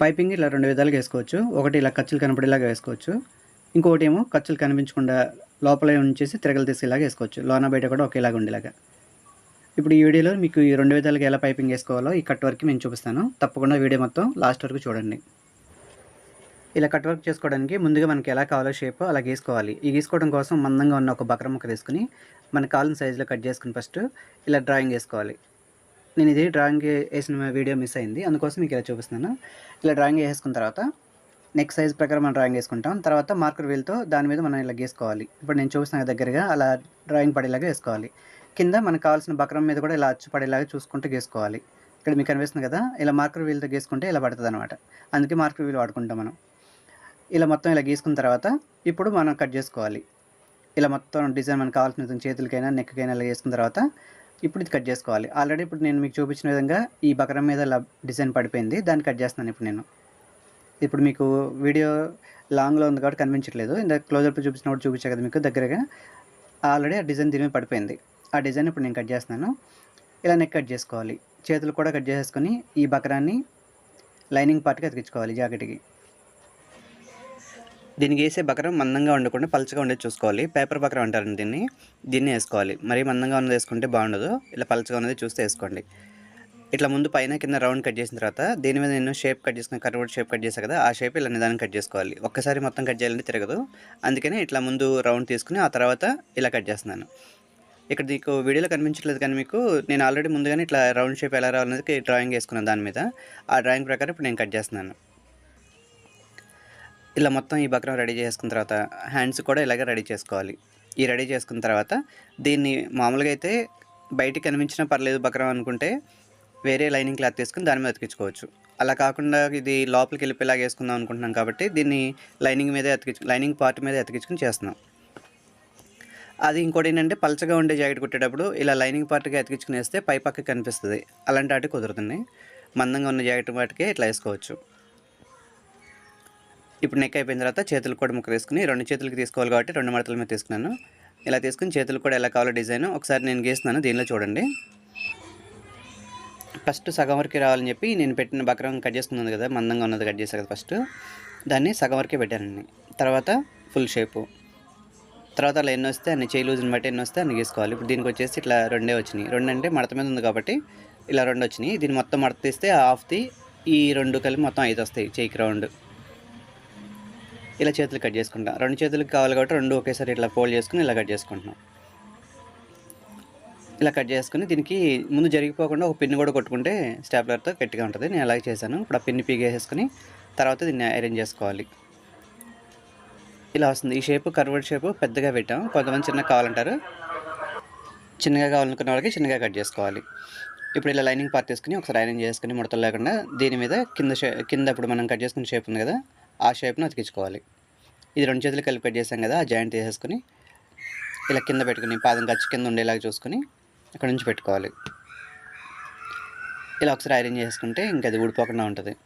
Piping ఇలా రెండు విధాలుగా వేసుకోవచ్చు. ఒకటి ఇలా ఖర్చులు కనపడేలాగా వేసుకోవచ్చు. ఇంకొకటి ఏమో ఖర్చులు కనిపించకుండా లోపల ఉంచేసి తిరగలు తీసేలాగా వేసుకోవచ్చు. లోన బయట కూడా ఒకేలాగా ఉండేలాగా. ఇప్పుడు ఈ వీడియోలో మీకు ఈ రెండు విధాలుగా ఎలా పైపింగ్ వేసుకోవాలో ఈ కట్ వర్క్ నేను చూపిస్తాను. తప్పకుండా వీడియో మొత్తం లాస్ట్ వరకు చూడండి. ఇలా కట్ వర్క్ చేసుకోవడానికి ముందుగా మనకి ఎలా కావాలో షేప్ అలా గీసుకోవాలి. ఈ గీసుకోవడం కోసం మందంగా ఉన్న ఒక బకరం ముక్క తీసుకుని మన కావాల్సిన సైజులో కట్ చేసుకుని ఫస్ట్ ఇలా డ్రాయింగ్ వేసుకోవాలి. నేను ఇది డ్రాయింగ్ వేసిన వీడియో మిస్ అయింది. అందుకోసం మీకు ఇలా చూపిస్తున్నాను. ఇలా డ్రాయింగ్ వేసుకున్న తర్వాత నెక్స్ట్ సైజ్ ప్రకారం మనం డ్రాయింగ్ వేసుకుంటాం. తర్వాత మార్కర్ వీల్తో దాని మీద మనం ఇలా గీసుకోవాలి. ఇప్పుడు నేను చూపిస్తున్నా దగ్గరగా అలా డ్రాయింగ్ పడేలాగా వేసుకోవాలి. కింద మనకు కావాల్సిన బక్రం మీద కూడా ఇలా అచ్చు పడేలాగా చూసుకుంటూ గీసుకోవాలి. ఇక్కడ మీకు కనిపిస్తుంది కదా ఇలా మార్కర్ వీల్తో గీసుకుంటే ఇలా పడుతుంది అనమాట అందుకే మార్కర్ వీల్ వాడుకుంటాం మనం. ఇలా మొత్తం ఇలా గీసుకున్న తర్వాత ఇప్పుడు మనం కట్ చేసుకోవాలి. ఇలా మొత్తం డిజైన్ మనకు కావాల్సిన చేతులకైనా నెక్కకైనా ఇలా వేసుకున్న తర్వాత ఇప్పుడు ఇది కట్ చేసుకోవాలి. ఆల్రెడీ ఇప్పుడు నేను మీకు చూపించిన విధంగా ఈ బకరం మీద డిజైన్ పడిపోయింది. దాన్ని కట్ చేస్తున్నాను ఇప్పుడు నేను. ఇప్పుడు మీకు వీడియో లాంగ్లో ఉంది కాబట్టి కనిపించట్లేదు. ఇంత క్లోజప్ చూపించినప్పుడు చూపించా కదా మీకు దగ్గరగా. ఆల్రెడీ ఆ డిజైన్ దీని మీద పడిపోయింది. ఆ డిజైన్ ఇప్పుడు నేను కట్ చేస్తున్నాను. ఇలా నెక్ కట్ చేసుకోవాలి. చేతులు కూడా కట్ చేసేసుకొని ఈ బకరాన్ని లైనింగ్ పార్ట్కి అతికించుకోవాలి జాకెట్కి. దీనికి వేసే బకరం మందంగా ఉండకుండా పలచగా ఉండేది చూసుకోవాలి. పేపర్ బకరం అంటారండి దీన్ని. దీన్ని వేసుకోవాలి. మరీ మందంగా ఉన్నది వేసుకుంటే బాగుండదు. ఇలా పలచగా ఉన్నది చూస్తే వేసుకోండి. ఇట్లా ముందు పైన కింద రౌండ్ కట్ చేసిన తర్వాత దీని మీద నేను షేప్ కట్ చేసుకుని కర్వర్డ్ షేప్ కట్ చేసా కదా ఆ షేప్ ఇలా నిదానం కట్ చేసుకోవాలి. ఒక్కసారి మొత్తం కట్ చేయాలంటే తిరగదు. అందుకని ఇట్లా ముందు రౌండ్ తీసుకుని ఆ తర్వాత ఇలా కట్ చేస్తున్నాను. ఇక్కడ మీకు వీడియోలో కనిపించట్లేదు కానీ మీకు నేను ఆల్రెడీ ముందుగానే ఇట్లా రౌండ్ షేప్ ఎలా రావాలనేది డ్రాయింగ్ వేసుకున్నాను దాని మీద. ఆ డ్రాయింగ్ ప్రకారం ఇప్పుడు నేను కట్ చేస్తున్నాను. ఇలా మొత్తం ఈ బక్రం రెడీ చేసుకున్న తర్వాత హ్యాండ్స్ కూడా ఇలాగే రెడీ చేసుకోవాలి. ఈ రెడీ చేసుకున్న తర్వాత దీన్ని మామూలుగా అయితే బయటికి కనిపించినా పర్లేదు బక్రం అనుకుంటే వేరే లైనింగ్ క్లాత్ తీసుకుని దాని మీద అతికించుకోవచ్చు. అలా కాకుండా ఇది లోపలికి వెళ్ళిపోయేలాగా వేసుకుందాం అనుకుంటున్నాం కాబట్టి దీన్ని లైనింగ్ మీదే అతికించు లైనింగ్ పార్ట్ మీద అతికించుకుని చేస్తున్నాం. అది ఇంకోటి ఏంటంటే పలచగా ఉండే జాకెట్ కుట్టేటప్పుడు ఇలా లైనింగ్ పార్ట్కి అతికించుకుని వేస్తే పై పక్కకి కనిపిస్తుంది. అలాంటి వాటికి కుదురుతుంది మందంగా ఉన్న జాకెట్ వాటికే ఇట్లా వేసుకోవచ్చు. ఇప్పుడు నెక్ అయిపోయిన తర్వాత చేతులు కూడా ముక్క తీసుకుని రెండు చేతులకి తీసుకోవాలి కాబట్టి రెండు మడతల మీద తీసుకున్నాను. ఇలా తీసుకుని చేతులు కూడా ఎలా కావాలో డిజైన్ ఒకసారి నేను గీస్తున్నాను దీనిలో చూడండి. ఫస్ట్ సగం వరకు రావాలని చెప్పి నేను పెట్టిన బక్రం కట్ చేసుకున్నాను కదా మందంగా ఉన్నది కట్ చేశాను కదా ఫస్ట్ దాన్ని సగం వరకే పెట్టానండి. తర్వాత ఫుల్ షేపు తర్వాత అలా ఎన్ని వస్తే అన్ని చేయి లూజ్ని బట్టి ఎన్ని వస్తే అన్ని గీసుకోవాలి. ఇప్పుడు దీనికి వచ్చేసి ఇట్లా రెండే వచ్చినాయి. రెండు అంటే మడత మీద ఉంది కాబట్టి ఇలా రెండు వచ్చినాయి. దీన్ని మొత్తం మడత తీస్తే హాఫ్ది ఈ రెండు కలిపి మొత్తం ఐదు వస్తాయి చేయికి రౌండ్ ఇలా చేతులు కట్ చేసుకుంటాం. రెండు చేతులకు కావాలి కాబట్టి రెండు ఒకేసారి ఇట్లా ఫోల్డ్ చేసుకుని ఇలా కట్ చేసుకుంటున్నాం. ఇలా కట్ చేసుకుని దీనికి ముందు జరిగిపోకుండా ఒక పిన్ కూడా కొట్టుకుంటే స్టాప్లర్తో గట్టిగా ఉంటుంది. నేను అలాగే చేశాను. ఇప్పుడు ఆ పిన్ పీగేసేసుకుని తర్వాత దీన్ని అరేంజ్ చేసుకోవాలి. ఇలా వస్తుంది. ఈ షేప్ కర్వర్డ్ షేప్ పెద్దగా పెట్టాం. కొంతమంది చిన్నగా కావాలంటారు. చిన్నగా కావాలనుకున్న వాళ్ళకి చిన్నగా కట్ చేసుకోవాలి. ఇప్పుడు ఇలా లైనింగ్ పార్ట్ తీసుకుని ఒకసారి ఐరన్ చేసుకుని ముడతలు లేకుండా దీని మీద కింద షే కింద ఇప్పుడు మనం కట్ చేసుకున్న షేప్ ఉంది కదా ఆ షేప్ను అతికించుకోవాలి. ఇది రెండు చేతులు కలిపి కట్ చేసాం కదా ఆ జాయింట్ తీసేసుకుని ఇలా కింద పెట్టుకుని పాదం ఖర్చు కింద ఉండేలాగా చూసుకుని అక్కడ నుంచి పెట్టుకోవాలి. ఇలా ఒకసారి ఐరన్ చేసుకుంటే ఇంకా అది ఊడిపోకుండా ఉంటుంది.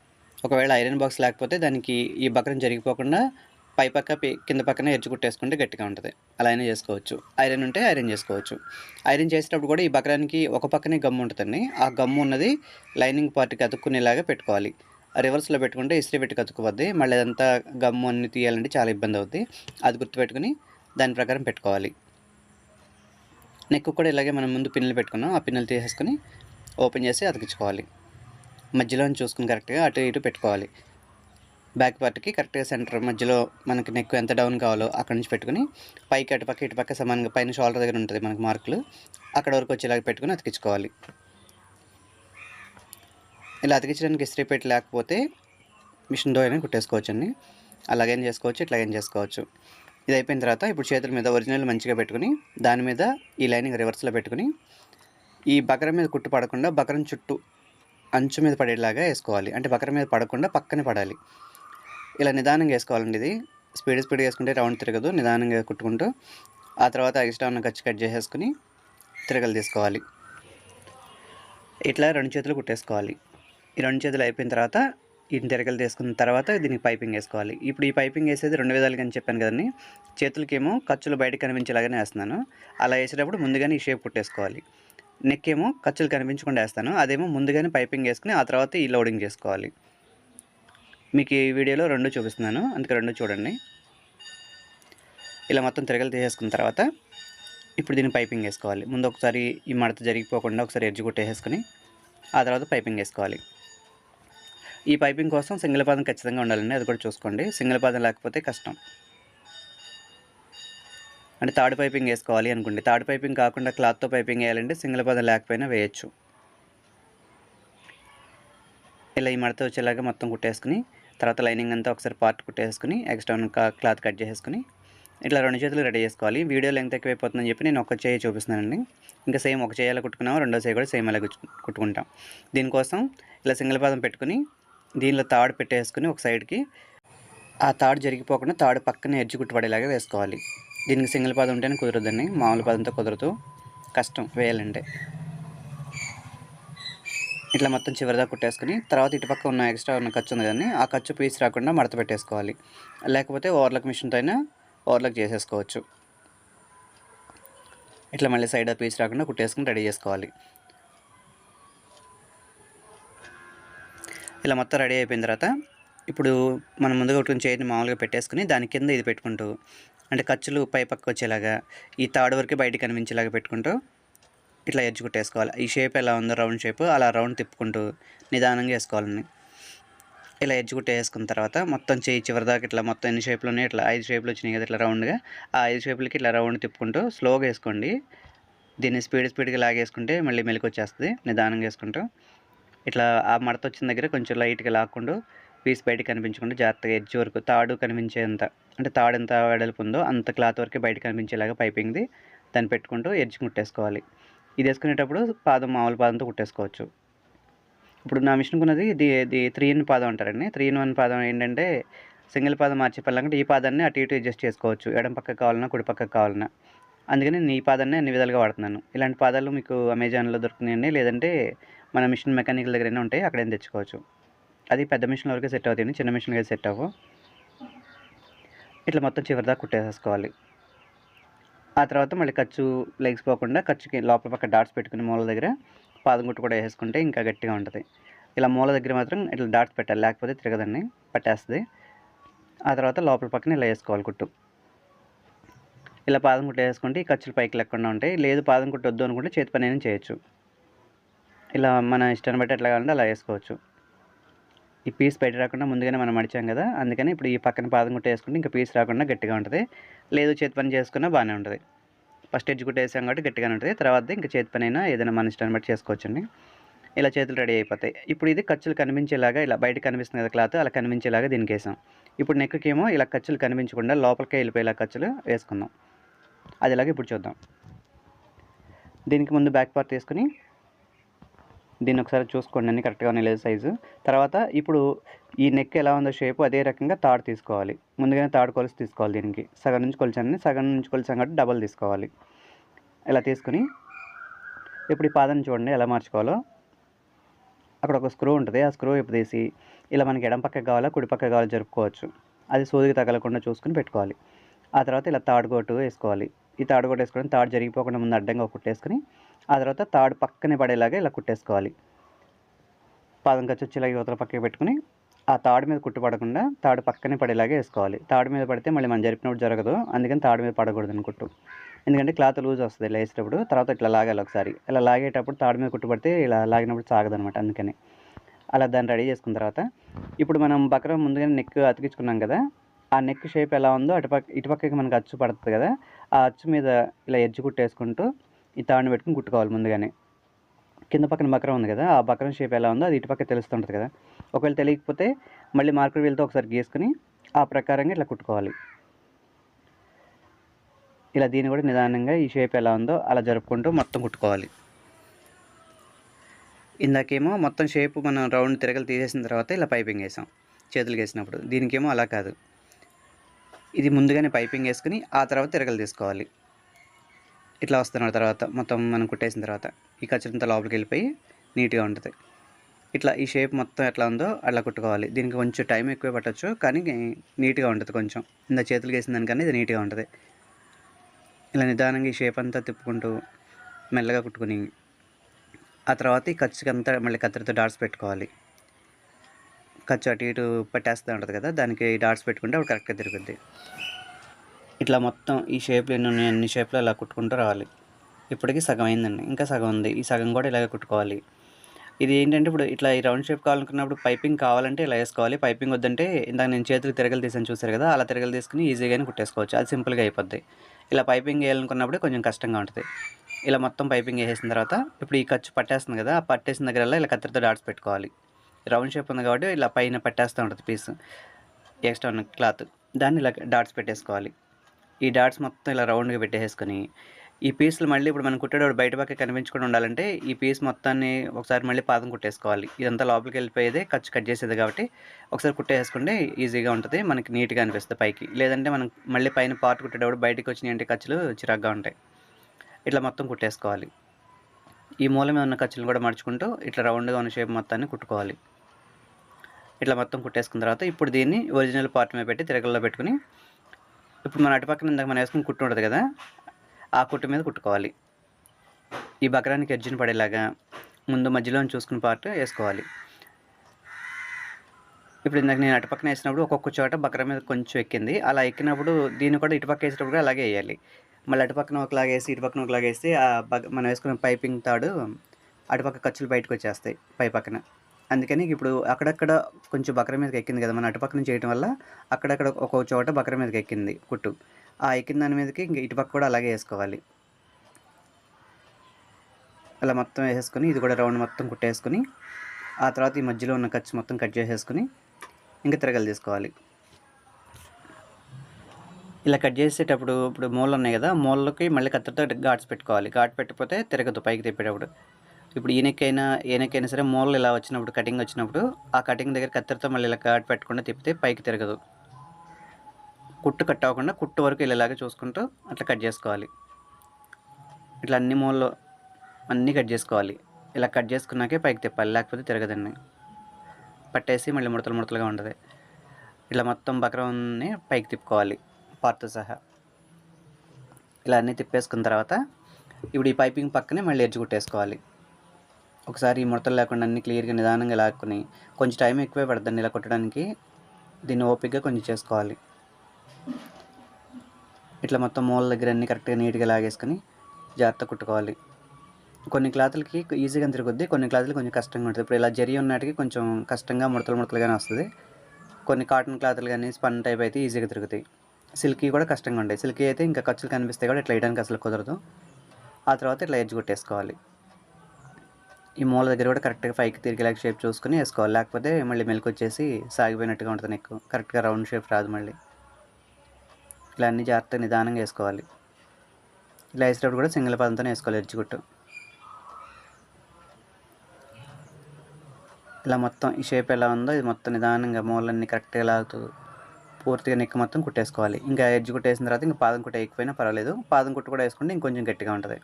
ఒకవేళ ఐరన్ బాక్స్ లేకపోతే దానికి ఈ బకరం జరిగిపోకుండా పై పక్క కింద పక్కన ఎడ్జ్ కుట్టేసుకుంటే గట్టిగా ఉంటుంది. అలా అయినా చేసుకోవచ్చు. ఐరన్ ఉంటే ఐరన్ చేసుకోవచ్చు. ఐరన్ చేసేటప్పుడు కూడా ఈ బకరానికి ఒక పక్కనే గమ్ము ఉంటుందండి. ఆ గమ్ము ఉన్నది లైనింగ్ పార్ట్కి అతుక్కునేలాగా పెట్టుకోవాలి. రివర్స్లో పెట్టుకుంటే ఇస్త్రీ పెట్టి కతుక్కుపోద్ది మళ్ళీ అదంతా గమ్ము అన్ని తీయాలంటే చాలా ఇబ్బంది అవుద్ది. అది గుర్తుపెట్టుకుని దాని ప్రకారం పెట్టుకోవాలి. నెక్ కూడా ఇలాగే మనం ముందు పిన్నులు పెట్టుకున్నాం. ఆ పిన్నులు తీసేసుకొని ఓపెన్ చేసి అతికించుకోవాలి. మధ్యలో చూసుకుని కరెక్ట్గా అటు ఇటు పెట్టుకోవాలి. బ్యాక్ పార్ట్కి కరెక్ట్గా సెంటర్ మధ్యలో మనకి నెక్ ఎంత డౌన్ కావాలో అక్కడ నుంచి పెట్టుకుని పైకి అటుపక్క ఇటుపక్క ఇటు పక్క సమానంగా పైన షోల్డర్ దగ్గర ఉంటుంది మనకి మార్కులు. అక్కడ వరకు వచ్చేలాగా పెట్టుకుని అతికించుకోవాలి. ఇలా అతికించడానికి ఇస్త్రీ పెట్టి లేకపోతే మిషన్తో అయినా కుట్టేసుకోవచ్చండి. అలాగేం చేసుకోవచ్చు? ఇట్లాగేం చేసుకోవచ్చు? ఇది అయిపోయిన తర్వాత ఇప్పుడు చేతుల మీద ఒరిజినల్ మంచిగా పెట్టుకుని దాని మీద ఈ లైనింగ్ రివర్స్లో పెట్టుకుని ఈ బకరం మీద కుట్టు పడకుండా బకరం చుట్టూ అంచు మీద పడేలాగా వేసుకోవాలి. అంటే బకరం మీద పడకుండా పక్కనే పడాలి. ఇలా నిదానంగా వేసుకోవాలండి ఇది. స్పీడ్ స్పీడ్ వేసుకుంటే రౌండ్ తిరగదు. నిదానంగా కుట్టుకుంటూ ఆ తర్వాత ఎక్స్ట్రా ఉన్న ఖర్చు కట్ చేసేసుకుని తిరగలు తీసుకోవాలి. ఇట్లా రెండు చేతులు కుట్టేసుకోవాలి. ఈ రెండు చేతులు అయిపోయిన తర్వాత ఈ తిరగలు తీసుకున్న తర్వాత దీనికి పైపింగ్ వేసుకోవాలి. ఇప్పుడు ఈ పైపింగ్ వేసేది రెండు విధాలుగా అని చెప్పాను కదండి. చేతులకేమో ఖర్చులు బయట కనిపించేలాగానే వేస్తున్నాను. అలా వేసేటప్పుడు ముందుగానే ఈ షేప్ కుట్టేసుకోవాలి. నెక్ ఏమో ఖర్చులు కనిపించకుండా వేస్తాను. అదేమో ముందుగానే పైపింగ్ వేసుకుని ఆ తర్వాత ఈ లోడింగ్ చేసుకోవాలి. మీకు ఈ వీడియోలో రెండు చూపిస్తున్నాను. అందుకే రెండు చూడండి. ఇలా మొత్తం తిరగలు తీసేసుకున్న తర్వాత ఇప్పుడు దీన్ని పైపింగ్ వేసుకోవాలి. ముందు ఒకసారి ఈ మడత జరిగిపోకుండా ఒకసారి ఎడ్జ్ కొట్టేసుకుని ఆ తర్వాత పైపింగ్ వేసుకోవాలి. ఈ పైపింగ్ కోసం సింగిల్ పాదం ఖచ్చితంగా ఉండాలండి. అది కూడా చూసుకోండి. సింగిల్ పాదం లేకపోతే కష్టం. అంటే తాడు పైపింగ్ వేసుకోవాలి అనుకోండి. తాడు పైపింగ్ కాకుండా క్లాత్తో పైపింగ్ వేయాలంటే సింగిల్ పాదం లేకపోయినా వేయచ్చు. ఇలా ఈ మడత వచ్చేలాగా మొత్తం కుట్టేసుకుని తర్వాత లైనింగ్ అంతా ఒకసారి పార్ట్ కుట్టేసుకుని ఎక్స్ట్రా క్లాత్ కట్ చేసేసుకుని ఇట్లా రెండు చేతులు రెడీ చేసుకోవాలి. వీడియో లెంగ్త్ ఎక్కువైపోతుందని చెప్పి నేను ఒక చేయి చూపిస్తున్నానండి. ఇంకా సేమ్ ఒక చేయాలి కుట్టుకున్నాము రెండో చేయి కూడా సేమ్ అలా కుట్టుకుంటాం. దీనికోసం ఇలా సింగిల్ పాదం పెట్టుకుని దీనిలో తాడు పెట్టేసుకుని ఒక సైడ్కి ఆ తాడు జరిగిపోకుండా తాడు పక్కన ఎడ్జ్ కుట్టుపడేలాగా వేసుకోవాలి. దీనికి సింగిల్ పాదం ఉంటేనే కుదరదండి మామూలు పదంతో కుదరదు. కష్టం వేయాలంటే. ఇట్లా మొత్తం చివరిదా కుట్టేసుకుని తర్వాత ఇటుపక్క ఉన్న ఎక్స్ట్రా ఉన్న ఖర్చు ఉంది కానీ ఆ ఖర్చు పీస్ రాకుండా మడత పెట్టేసుకోవాలి. లేకపోతే ఓవర్లక్ మిషన్తో అయినా ఓవర్లక్ చేసేసుకోవచ్చు. ఇట్లా మళ్ళీ సైడ్ పీస్ రాకుండా కుట్టేసుకుని రెడీ చేసుకోవాలి. ఇలా మొత్తం రెడీ అయిపోయిన తర్వాత ఇప్పుడు మనం ముందుగా కొట్టుకుని చైర్ని మామూలుగా పెట్టేసుకుని దాని కింద ఇది పెట్టుకుంటూ అంటే ఖర్చులు పై పక్క వచ్చేలాగా ఈ తాడు వరకు బయటికి కనిపించేలాగా పెట్టుకుంటూ ఇట్లా ఎడ్చుకుట్టేసుకోవాలి ఈ షేప్ ఎలా ఉందో రౌండ్ షేప్ అలా రౌండ్ తిప్పుకుంటూ నిదానంగా వేసుకోవాలని ఇలా ఎడ్జ్ వేసుకున్న తర్వాత మొత్తం చేయి చివరిదాకా ఇట్లా మొత్తం ఎన్ని షేప్లు ఉన్నాయి ఇట్లా ఐదు షేప్లు వచ్చినాయి కదా ఇట్లా రౌండ్గా ఆ ఐదు షేపులకి ఇట్లా రౌండ్ తిప్పుకుంటూ స్లోగా వేసుకోండి. దీన్ని స్పీడ్ స్పీడ్గా లాగేసుకుంటే మళ్ళీ మెలకు వచ్చేస్తుంది నిదానంగా వేసుకుంటూ. ఇట్లా ఆ మడత వచ్చిన దగ్గర కొంచెం లైట్గా లాక్కుండా పీస్ బయటకు కనిపించకుండా జాగ్రత్తగా ఎడ్జ్ వరకు తాడు కనిపించేంత అంటే తాడు ఎంత వెడల్పు ఉందో అంత క్లాత్ వరకు బయట కనిపించేలాగా పైపింగ్ది దాన్ని పెట్టుకుంటూ ఎడ్జ్ కుట్టేసుకోవాలి. ఇది వేసుకునేటప్పుడు పాదం మామూలు పాదంతో కుట్టేసుకోవచ్చు. ఇప్పుడు నా మిషన్ ఉన్నది ఇది ఇది త్రీ ఇన్ పాదం అంటారండి. త్రీ ఇన్ వన్ పాదం ఏంటంటే సింగిల్ పాదం మార్చే పళ్ళంటే ఈ పాదాన్ని అటు ఇటు అడ్జస్ట్ చేసుకోవచ్చు. ఎడం పక్కకు కావాలన్నా కుడి పక్కకు కావాలన్నా. అందుకని నేను ఈ పాదాన్ని అన్ని విధాలుగా వాడుతున్నాను. ఇలాంటి పాదాలు మీకు అమెజాన్లో దొరుకుతున్నాయండి. లేదంటే మన మిషన్ మెకానికల్ దగ్గరైనా ఉంటాయి అక్కడైనా తెచ్చుకోవచ్చు. అది పెద్ద మిషన్ వరకే సెట్ అవుతుంది చిన్న మిషన్కి అయితే సెట్ అవ్వు. ఇట్లా మొత్తం చివరిదాకా కుట్టేసేసుకోవాలి. ఆ తర్వాత మళ్ళీ ఖర్చు లెగ్స్ పోకుండా ఖర్చుకి లోపల పక్క డాట్స్ పెట్టుకుని మూల దగ్గర పాదం గుట్టు కూడా వేసుకుంటే ఇంకా గట్టిగా ఉంటుంది. ఇలా మూల దగ్గర మాత్రం ఇట్లా డాట్స్ పెట్టాలి లేకపోతే తిరగదండి పట్టేస్తుంది. ఆ తర్వాత లోపల పక్కన ఇలా వేసుకోవాలి కుట్టు. ఇలా పాదం కుట్టు వేసుకుంటే ఈ ఖర్చులు పైకి లేకుండా ఉంటాయి. లేదు పాదం కుట్టు వద్దు అనుకుంటే చేతి పని అయినా చేయొచ్చు. ఇలా మన ఇష్టాన్ని బట్టి ఎట్లా కావాలంటే అలా వేసుకోవచ్చు. ఈ పీస్ బయట రాకుండా ముందుగానే మనం మడిచాం కదా అందుకని ఇప్పుడు ఈ పక్కన పాదం గుట్ట వేసుకుంటే ఇంకా పీస్ రాకుండా గట్టిగా ఉంటుంది. లేదు చేతి పని చేసుకున్నా బాగానే ఉంటుంది. ఫస్ట్ ఎడ్జ్ కుట్ట వేసాం కాబట్టి గట్టిగానే ఉంటుంది. తర్వాత ఇంకా చేతి పని అయినా ఏదైనా మన ఇష్టాన్ని బట్టి చేసుకోవచ్చండి. ఇలా చేతులు రెడీ అయిపోతాయి. ఇప్పుడు ఇది ఖర్చులు కనిపించేలాగా ఇలా బయట కనిపిస్తుంది కదా క్లాత్ అలా కనిపించేలాగా దీనికి వేసాం ఇప్పుడు నెక్కి ఏమో ఇలా ఖర్చులు కనిపించకుండా లోపలికే వెళ్ళిపోయేలా ఖర్చులు వేసుకుందాం. అది ఇలాగ ఇప్పుడు చూద్దాం. దీనికి ముందు బ్యాక్ పార్ట్ తీసుకుని దీన్ని ఒకసారి చూసుకోండి అన్ని కరెక్ట్గా ఉన్నాయి లేదు సైజు. తర్వాత ఇప్పుడు ఈ నెక్ ఎలా ఉందో షేప్ అదే రకంగా తాడు తీసుకోవాలి. ముందుగానే తాడు కొలిసి తీసుకోవాలి దీనికి. సగం నుంచి కొలిచాను సగం నుంచి కొలిచాం కాబట్టి డబల్ తీసుకోవాలి. ఇలా తీసుకుని ఇప్పుడు ఈ పాదాన్ని చూడండి ఎలా మార్చుకోవాలో. అక్కడ ఒక స్క్రూ ఉంటుంది ఆ స్క్రూ ఇప్పుడు తీసి ఇలా మనకి ఎడం పక్కకి కావాలా కుడి పక్క కావాలో జరుపుకోవచ్చు. అది సూదికి తగలకుండా చూసుకుని పెట్టుకోవాలి. ఆ తర్వాత ఇలా తాడుగోటు వేసుకోవాలి. ఈ తాడుగోటు వేసుకొని తాడు జరిగిపోకుండా ముందు అడ్డంగా కుట్టేసుకుని ఆ తర్వాత తాడు పక్కనే పడేలాగా ఇలా కుట్టేసుకోవాలి. పాదం ఖర్చు ఇలా యువతల పక్కకి పెట్టుకుని ఆ తాడు మీద కుట్టుపడకుండా తాడు పక్కనే పడేలాగా వేసుకోవాలి. తాడు మీద పడితే మళ్ళీ మనం జరిపినప్పుడు జరగదు. అందుకని తాడు మీద పడకూడదు అని కుట్టు. ఎందుకంటే క్లాత్ లూజ్ వస్తుంది ఇలా వేసేటప్పుడు. తర్వాత ఇట్లా లాగాలి ఒకసారి. ఇలా లాగేటప్పుడు తాడు మీద కుట్టుపడితే ఇలా లాగినప్పుడు సాగదు అనమాట అందుకని. అలా దాన్ని రెడీ చేసుకున్న తర్వాత ఇప్పుడు మనం బక్రం ముందుగానే నెక్ అతికించుకున్నాం కదా ఆ నెక్ షేప్ ఎలా ఉందో అటుపక్క ఇటుపక్కకి మనకు అచ్చు పడుతుంది కదా ఆ అచ్చు మీద ఇలా ఎడ్జ్ కుట్టేసుకుంటూ ఈ తాడిని పెట్టుకుని కుట్టుకోవాలి ముందుగానే. కింద పక్కన బక్రం ఉంది కదా ఆ బకరం షేప్ ఎలా ఉందో అది ఇటు పక్క తెలుస్తుంటుంది కదా. ఒకవేళ తెలియకపోతే మళ్ళీ మార్కర్ వీళ్ళతో ఒకసారి గీసుకుని ఆ ప్రకారంగా ఇట్లా కుట్టుకోవాలి. ఇలా దీన్ని కూడా నిదానంగా ఈ షేప్ ఎలా ఉందో అలా జరుపుకుంటూ మొత్తం కుట్టుకోవాలి. ఇందాకేమో మొత్తం షేప్ మనం రౌండ్ తిరగలు తీసేసిన తర్వాత ఇలా పైపింగ్ వేసాం చేతులు వేసినప్పుడు దీనికేమో అలా కాదు. ఇది ముందుగానే పైపింగ్ వేసుకుని ఆ తర్వాత తిరగలు తీసుకోవాలి. ఇట్లా వస్తున్నాడు తర్వాత మొత్తం మనం కుట్టేసిన తర్వాత ఈ కచ్చరంతా లోపలికి వెళ్ళిపోయి నీట్గా ఉంటుంది. ఇట్లా ఈ షేప్ మొత్తం ఎట్లా ఉందో అట్లా కుట్టుకోవాలి. దీనికి కొంచెం టైం ఎక్కువ పట్టచ్చు కానీ నీట్గా ఉంటుంది కొంచెం. ఇంత చేతులు వేసిన దానికన్నా ఇది నీట్గా ఉంటుంది. ఇలా నిదానంగా ఈ షేప్ అంతా తిప్పుకుంటూ మెల్లగా కుట్టుకుని ఆ తర్వాత ఈ ఖర్చుకి అంతా మళ్ళీ కత్తిరితో డాట్స్ పెట్టుకోవాలి. ఖర్చు అటు ఇటు పట్టేస్తూ ఉంటుంది కదా దానికి డాట్స్ పెట్టుకుంటే అప్పుడు కరెక్ట్గా తిరుగుద్ది. ఇట్లా మొత్తం ఈ షేప్లు ఎన్ని ఉన్నాయి అన్ని షేప్లో ఇలా కుట్టుకుంటూ రావాలి. ఇప్పటికి సగం అయిందండి. ఇంకా సగం ఉంది. ఈ సగం కూడా ఇలాగే కుట్టుకోవాలి. ఇది ఏంటంటే ఇప్పుడు ఇట్లా ఈ రౌండ్ షేప్ కావాలనుకున్నప్పుడు పైపింగ్ కావాలంటే ఇలా వేసుకోవాలి. పైపింగ్ వద్దంటే ఇందాక నేను చేతులు తిరగలు తీసాను చూసారు కదా అలా తిరగలు తీసుకుని ఈజీగానే కుట్టేసుకోవచ్చు. అది సింపుల్గా అయిపోద్ది. ఇలా పైపింగ్ వేయాలనుకున్నప్పుడు కొంచెం కష్టంగా ఉంటుంది. ఇలా మొత్తం పైపింగ్ వేసేసిన తర్వాత ఇప్పుడు ఈ ఖర్చు పట్టేస్తుంది కదా ఆ పట్టేసిన దగ్గర ఇలా కత్తిరితో డాట్స్ పెట్టుకోవాలి. రౌండ్ షేప్ ఉంది కాబట్టి ఇలా పైన పట్టేస్తూ ఉంటుంది పీస్ ఎక్స్ట్రా ఉన్న క్లాత్ దాన్ని ఇలా డాట్స్ పెట్టేసుకోవాలి. ఈ డాట్స్ మొత్తం ఇలా రౌండ్గా పెట్టేసుకొని ఈ పీస్లు మళ్ళీ ఇప్పుడు మనం కుట్టేటప్పుడు బయట పక్క కనిపించకుండా ఉండాలంటే ఈ పీస్ మొత్తాన్ని ఒకసారి మళ్ళీ పాదం కుట్టేసుకోవాలి. ఇదంతా లోపలికి వెళ్ళిపోయేదే ఖర్చు కట్ చేసేది కాబట్టి ఒకసారి కుట్టేసుకుంటే ఈజీగా ఉంటుంది మనకి నీట్గా అనిపిస్తుంది పైకి. లేదంటే మనం మళ్ళీ పైన పార్ట్ కుట్టేటప్పుడు బయటకు వచ్చినాయంటే ఖర్చులు చిరాగ్గా ఉంటాయి. ఇట్లా మొత్తం కుట్టేసుకోవాలి. ఈ మూల మీద ఉన్న ఖర్చులు కూడా మడుచుకుంటూ ఇట్లా రౌండ్గా ఉన్న షేప్ మొత్తాన్ని కుట్టుకోవాలి. ఇట్లా మొత్తం కుట్టేసుకున్న తర్వాత ఇప్పుడు దీన్ని ఒరిజినల్ పార్ట్ మీద పెట్టి తిరగల్లో పెట్టుకుని ఇప్పుడు మన అటుపక్కన ఇందాక మనం వేసుకుని కుట్టు ఉంటుంది కదా ఆ కుట్టు మీద కుట్టుకోవాలి. ఈ బకరానికి ఎడ్జిని పడేలాగా ముందు మధ్యలో చూసుకున్న పార్ట్ వేసుకోవాలి. ఇప్పుడు ఇందాక నేను అటుపక్కన వేసినప్పుడు ఒక్కొక్క చోట బకరా మీద కొంచెం ఎక్కింది. అలా ఎక్కినప్పుడు దీన్ని కూడా ఇటుపక్క వేసేటప్పుడు కూడా అలాగే వేయాలి. మళ్ళీ అటుపక్కన ఒకలాగా వేసి ఇటుపక్కన ఒకలాగా వేసి ఆ బగ మనం వేసుకున్న పైపింగ్ తాడు అటుపక్క ఖర్చులు బయటకు వచ్చేస్తాయి పై పక్కన. అందుకని ఇప్పుడు అక్కడక్కడ కొంచెం బక్ర మీదకి ఎక్కింది కదా మన అటుపక్క నుంచి చేయడం వల్ల అక్కడక్కడ ఒక చోట బక్ర మీదకి ఎక్కింది కుట్టు. ఆ ఎక్కిన దాని మీదకి ఇంక ఇటుపక్క కూడా అలాగే వేసుకోవాలి. అలా మొత్తం వేసేసుకొని ఇది కూడా రౌండ్ మొత్తం కుట్టేసుకొని ఆ తర్వాత ఈ మధ్యలో ఉన్న ఖర్చు మొత్తం కట్ చేసేసుకొని ఇంకా తిరగలు తీసుకోవాలి. ఇలా కట్ చేసేటప్పుడు ఇప్పుడు మూలలు ఉన్నాయి కదా మూలలకి మళ్ళీ కత్తెరతో ఘాట్స్ పెట్టుకోవాలి. ఘాట్ పెట్టకపోతే తిరగదు పైకి తిప్పేటప్పుడు. ఇప్పుడు ఈయనకైనా ఈయనకైనా సరే మూలలు ఇలా వచ్చినప్పుడు కటింగ్ వచ్చినప్పుడు ఆ కటింగ్ దగ్గర కత్తెరతో మళ్ళీ ఇలా ఘాట్ పెట్టకుండా తిప్పితే పైకి తిరగదు. కుట్టు కట్ అవ్వకుండా కుట్టు వరకు వెళ్ళేలాగా చూసుకుంటూ అట్లా కట్ చేసుకోవాలి. ఇట్లా అన్ని మూలలో అన్నీ కట్ చేసుకోవాలి. ఇలా కట్ చేసుకున్నాకే పైకి తిప్పాలి లేకపోతే తిరగదండి. పట్టేసి మళ్ళీ ముడతలు ముడతలుగా ఉంటుంది. ఇలా మొత్తం బకరాన్ని పైకి తిప్పుకోవాలి పార్తో సహా. ఇలా అన్నీ తిప్పేసుకున్న తర్వాత ఇప్పుడు ఈ పైపింగ్ పక్కనే మళ్ళీ ఎడ్జ్ కుట్టేసుకోవాలి. ఒకసారి ఈ ముడతలు లేకుండా అన్ని క్లియర్గా నిదానంగా లాక్కుని కొంచెం టైం ఎక్కువే పడుతుంది ఇలా కొట్టడానికి. దీన్ని ఓపిక్గా కొంచెం చేసుకోవాలి. ఇట్లా మొత్తం మూల దగ్గర అన్ని కరెక్ట్గా నీట్గా లాగేసుకొని జాగ్రత్త కుట్టుకోవాలి. కొన్ని క్లాతులకి ఈజీగా తిరుగుద్ది కొన్ని క్లాతులు కొంచెం కష్టంగా ఉంటుంది. ఇప్పుడు ఇలా జరి ఉన్నటికి కొంచెం కష్టంగా ముడతలు ముడతలుగానే వస్తుంది. కొన్ని కాటన్ క్లాతులు కానీ స్పన్ టైప్ అయితే ఈజీగా తిరుగుతాయి. సిల్కీ కూడా కష్టంగా ఉంటాయి. సిల్కీ అయితే ఇంకా ఖర్చులు కనిపిస్తాయి కూడా ఇట్లా వేయడానికి అసలు కుదరదు. ఆ తర్వాత ఇట్లా ఎడ్జ్ కొట్టేసుకోవాలి. ఈ మూల దగ్గర కూడా కరెక్ట్గా పైకి తిరిగేలాగా షేప్ చూసుకుని వేసుకోవాలి. లేకపోతే మళ్ళీ మెలకు వచ్చేసి సాగిపోయినట్టుగా ఉంటుంది నీకు కరెక్ట్గా రౌండ్ షేప్ రాదు మళ్ళీ. ఇలా అన్ని జాగ్రత్తగా నిదానంగా వేసుకోవాలి. ఇలా వేసేటప్పుడు కూడా సింగిల్ పదంతో వేసుకోవాలి ఎడ్జ్ కుట్టు ఇలా మొత్తం ఈ షేప్ ఎలా ఉందో ఇది మొత్తం నిదానంగా మూలన్నీ కరెక్ట్గా లాగుతూ పూర్తిగా నెక్ మొత్తం కుట్టేసుకోవాలి. ఇంకా ఎడ్జ్ కుట్టేసిన తర్వాత ఇంకా పాదం కుట్ట వేయకపోయినా పర్వాలేదు. పాదం కుట్టు కూడా వేసుకుంటే ఇంకొంచెం గట్టిగా ఉంటుంది.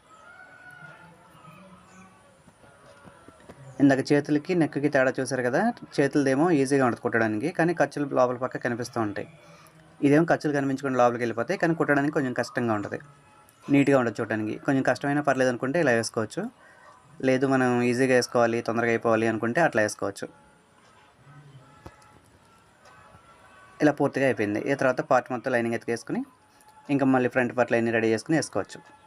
ఇందాక చేతులకి నెక్కి తేడా చూసారు కదా? చేతులదేమో ఈజీగా ఉంటుంది కుట్టడానికి కానీ ఖర్చులు లోపల పక్క కనిపిస్తూ ఉంటాయి. ఇదేమో ఖర్చులు కనిపించకుండా లోపలికి వెళ్ళిపోతాయి కానీ కుట్టడానికి కొంచెం కష్టంగా ఉంటుంది. నీట్గా ఉండదు చూడడానికి కొంచెం కష్టమైనా పర్లేదు అనుకుంటే ఇలా వేసుకోవచ్చు. లేదు మనం ఈజీగా వేసుకోవాలి తొందరగా అయిపోవాలి అనుకుంటే అట్లా వేసుకోవచ్చు. ఇలా పూర్తిగా అయిపోయింది. ఈ తర్వాత పార్ట్ మొత్తం లైనింగ్ ఎత్తుకేసుకుని ఇంకా మళ్ళీ ఫ్రంట్ పార్ట్ లైనింగ్ రెడీ చేసుకుని వేసుకోవచ్చు.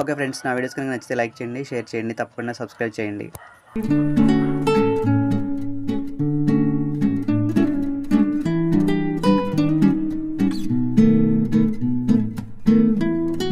ఓకే ఫ్రెండ్స్ నా వీడియోస్ కనుక నచ్చితే లైక్ చేయండి షేర్ చేయండి తప్పకుండా సబ్స్క్రైబ్ చేయండి.